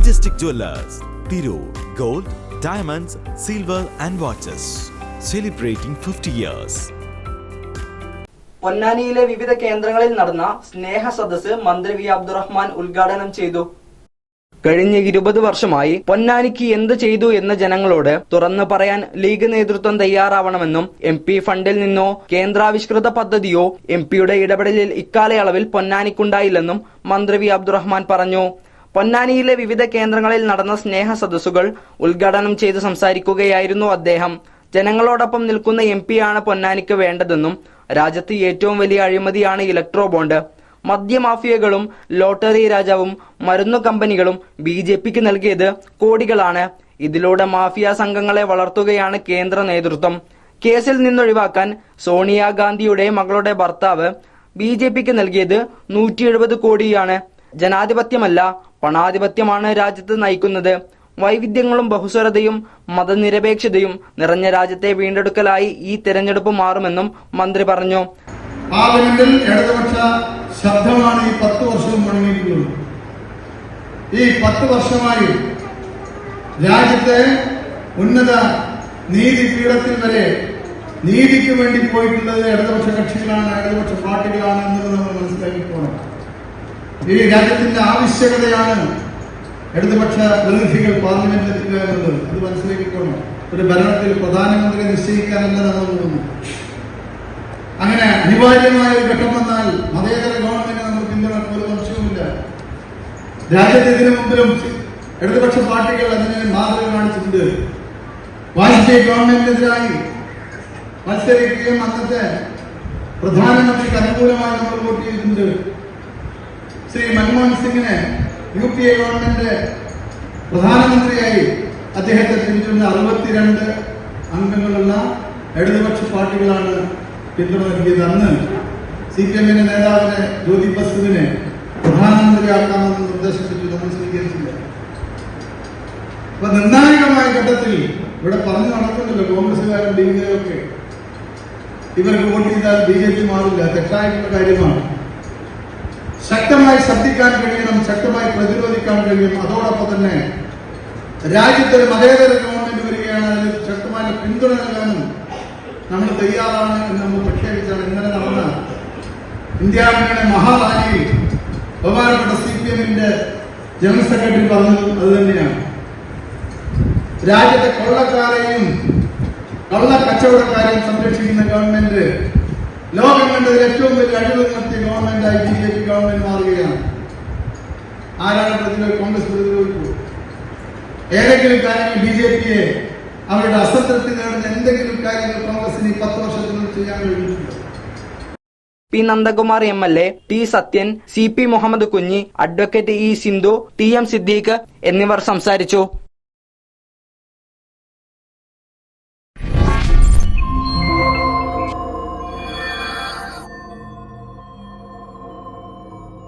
Majestic Jewelers, Thiru, Gold, Diamonds, Silver and Watches. Celebrating 50 years. പൊന്നാനിയിലെ വിവിധ കേന്ദ്രങ്ങളിൽ നടന്ന സ്നേഹ സദസ് മന്ത്രി വി അബ്ദുറഹ്മാൻ ഉദ്ഘാടനം ചെയ്തു കഴിഞ്ഞ ഇരുപത് വർഷമായി പൊന്നാനിക്ക് എന്ത് ചെയ്തു എന്ന് ജനങ്ങളോട് തുറന്നു പറയാൻ ലീഗ് നേതൃത്വം തയ്യാറാവണമെന്നും എം പി ഫണ്ടിൽ നിന്നോ കേന്ദ്രാവിഷ്കൃത പദ്ധതിയോ എം പിയുടെ ഇടപെടലിൽ ഇക്കാലയളവിൽ പൊന്നാനിക്കുണ്ടായില്ലെന്നും മന്ത്രി വി അബ്ദുറഹ്മാൻ പറഞ്ഞു പൊന്നാനിയിലെ വിവിധ കേന്ദ്രങ്ങളിൽ നടന്ന സ്നേഹ സദസ്സുകൾ ഉദ്ഘാടനം ചെയ്ത് സംസാരിക്കുകയായിരുന്നു അദ്ദേഹം. ജനങ്ങളോടൊപ്പം നിൽക്കുന്ന എം പിയാണ് പൊന്നാനിക്ക് വേണ്ടതെന്നും രാജ്യത്ത് ഏറ്റവും വലിയ അഴിമതിയാണ് ഇലക്ട്രോ ബോണ്ട്. മദ്യമാഫിയകളും ലോട്ടറി രാജാവും മരുന്നു കമ്പനികളും ബി ജെ പിക്ക് നൽകിയത് കോടികളാണ്. ഇതിലൂടെ മാഫിയ സംഘങ്ങളെ വളർത്തുകയാണ് കേന്ദ്ര നേതൃത്വം. കേസിൽ നിന്നൊഴിവാക്കാൻ സോണിയാഗാന്ധിയുടെ മകളുടെ ഭർത്താവ് ബി ജെ പിക്ക് നൽകിയത് നൂറ്റി എഴുപത് കോടിയാണ്. ജനാധിപത്യമല്ല പണാധിപത്യമാണ് രാജ്യത്ത് നയിക്കുന്നത്. വൈവിധ്യങ്ങളും ബഹുസ്വരതയും മതനിരപേക്ഷതയും നിറഞ്ഞ രാജ്യത്തെ വീണ്ടെടുക്കലായി ഈ തെരഞ്ഞെടുപ്പ് മാറുമെന്നും മന്ത്രി പറഞ്ഞു. പാർലമെന്റിൽ ഇടതുപക്ഷ ശബ്ദമാണ് ഈ പത്ത് വർഷവും മുഴങ്ങിയിരിക്കുന്നത്. ഈ പത്ത് വർഷമായി രാജ്യത്തെ ഉന്നത നീതി പീഠത്തിൽ വരെ നീതിക്ക് വേണ്ടി പോയിട്ടുള്ളത് ഇടതുപക്ഷ കക്ഷികളാണ് ഇടതുപക്ഷ പാർട്ടികളാണ് എന്നത് നമ്മൾ ഈ രാജ്യത്തിന്റെ ആവശ്യകതയാണ് ഇടതുപക്ഷ പ്രതിനിധികൾ പാർലമെന്റിൽ എത്തുക എന്നുള്ളത് അത് മനസ്സിലാക്കിക്കോണം. ഒരു ഭരണത്തിൽ പ്രധാനമന്ത്രി നിശ്ചയിക്കാനല്ല നമ്മൾ അങ്ങനെ അനിവാര്യമായ ഒരു ഘട്ടം വന്നാൽ മതേതര ഗവൺമെന്റ് നമ്മൾ പിന്തുണക്കുന്ന ഒരു സംശയവുമില്ല രാജ്യത്ത് ഇതിനു മുമ്പിലും ഇടതുപക്ഷ പാർട്ടികൾ അതിനെ മാതൃക കാണിച്ചിട്ടുണ്ട്. വാജ്പേയി ഗവൺമെന്റിനെതിരായി മത്സരിക്കുകയും അന്നത്തെ പ്രധാനമന്ത്രിക്ക് അനുകൂലമായി നമ്മൾ വോട്ട് ചെയ്തിട്ടുണ്ട്. ശ്രീ മൻമോഹൻ സിംഗിനെ യു പി എ ഗവൺമെന്റ് പ്രധാനമന്ത്രിയായി അദ്ദേഹത്തെ തിരിച്ചുകൊണ്ട് അറുപത്തിരണ്ട് അംഗങ്ങളുള്ള ഇടതുപക്ഷ പാർട്ടികളാണ് പിന്തുണ നൽകിയത്. അന്ന് സി പി എമ്മിന്റെ നേതാവിനെ ജ്യോതി ബസുവിനെ പ്രധാനമന്ത്രിയാക്കാമെന്ന് നിർദ്ദേശിച്ചു നമ്മൾ സ്വീകരിച്ചില്ല. അപ്പൊ നിർണായകമായ ഘട്ടത്തിൽ ഇവിടെ പറഞ്ഞു നടക്കുന്നില്ല കോൺഗ്രസുകാരും ഡി ഒക്കെ. ഇവർക്ക് വോട്ട് ചെയ്താൽ ബി ജെ പി മാറില്ല. തെറ്റായിട്ടുള്ള കാര്യമാണ്. ശക്തമായി ശബ്ദിക്കാൻ കഴിയണം ശക്തമായി പ്രതിരോധിക്കാൻ കഴിയും അതോടൊപ്പം തന്നെ രാജ്യത്തൊരു മതേതര ഗവൺമെന്റ് വരികയാണ്. അതിന് ശക്തമായ പിന്തുണ നൽകാനും നമ്മൾ തയ്യാറാണ് എന്ന് നമ്മൾ പ്രഖ്യാപിച്ചാണ്. ഇന്നലെ നടന്ന ഇന്ത്യ മുന്നണി മഹാറാലിയിൽ ബഹുമാനപ്പെട്ട സി പി എമ്മിന്റെ ജനറൽ സെക്രട്ടറി പറഞ്ഞത് അത് തന്നെയാണ് രാജ്യത്തെ കൊള്ളക്കാരെയും കള്ള കച്ചവടക്കാരെയും സംരക്ഷിക്കുന്ന ഗവൺമെന്റ് ലോകം കണ്ടതിൽ ഏറ്റവും വലിയ അഴിവ് നടത്തിയ ഗവൺമെന്റായി ഗവൺമെന്റ് മാറുകയാണ് ആരാണ് പ്രതിരോധ? കോൺഗ്രസ് പ്രതിരോധിക്കൂ ഏതെങ്കിലും കാര്യങ്ങൾ ബി ജെ പിയെ അവരുടെ അസംതൃപ്തി നേടുന്ന എന്തെങ്കിലും കാര്യങ്ങൾ കോൺഗ്രസിന് ഈ പത്ത് വർഷത്തിനുള്ളിൽ ചെയ്യാൻ കഴിഞ്ഞിട്ടുണ്ട്? P Nandakumar M L A T Sathyan C P Muhammad Kunhi advocate E Sindhu T M Siddique എന്നിവർ സംസാരിച്ചു.